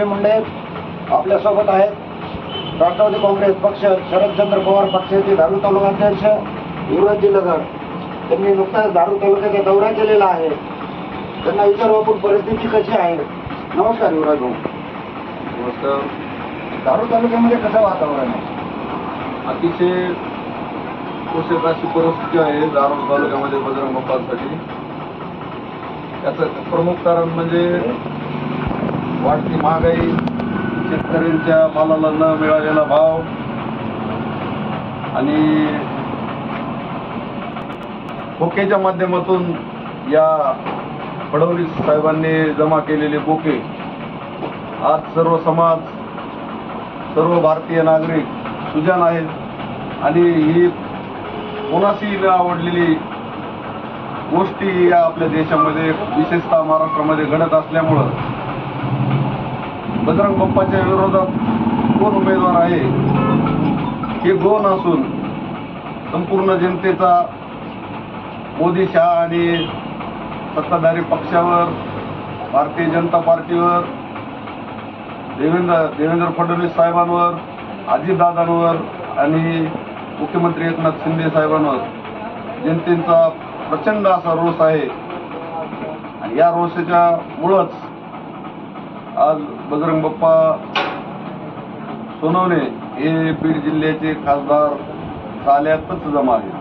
धनंजय मुंडे आपल्यासोबत आहेत. राष्ट्रवादी काँग्रेस पक्ष शरदचंद्र पवार पक्षाचे दारू तालुकाध्यक्ष युवराजजी नगर त्यांनी नुकताच दारू तालुक्याचा दौरा केलेला आहे. त्यांना विचारू आपण परिस्थिती कशी आहे? नमस्कार युवराज भाऊ. नमस्कार. दारू तालुक्यामध्ये कसं वातावरण आहे? अतिशय पोषक अशी परिस्थिती आहे दारोड तालुक्यामध्ये बजरंग बाप्पांसाठी. याचं प्रमुख कारण म्हणजे वाढती महागाई शेतकऱ्यांच्या मालाला न मिळालेला भाव आणि खोक्याच्या माध्यमातून या फडणवीस साहेबांनी जमा केलेले बोके आज सर्व समाज सर्व भारतीय नागरिक सुजान आहेत आणि ही कोणाशी न आवडलेली गोष्टी या आपल्या देशामध्ये विशेषतः महाराष्ट्रामध्ये घडत असल्यामुळं बजरंग बाप्पाच्या विरोधात कोण उमेदवार आहे हे दोन असून संपूर्ण जनतेचा मोदी शाह आणि सत्ताधारी पक्षावर भारतीय जनता पार्टीवर देवेंद्र देवेंद्र फडणवीस साहेबांवर अजितदादांवर आणि मुख्यमंत्री एकनाथ शिंदे साहेबांवर जनतेचा प्रचंड असा रोष आहे. आणि या रोषाच्या मुळंच आज बजरंग बाप्पा सोनवणे हे बीड जिल्ह्याचे खासदार साल्यातच जमा आहेत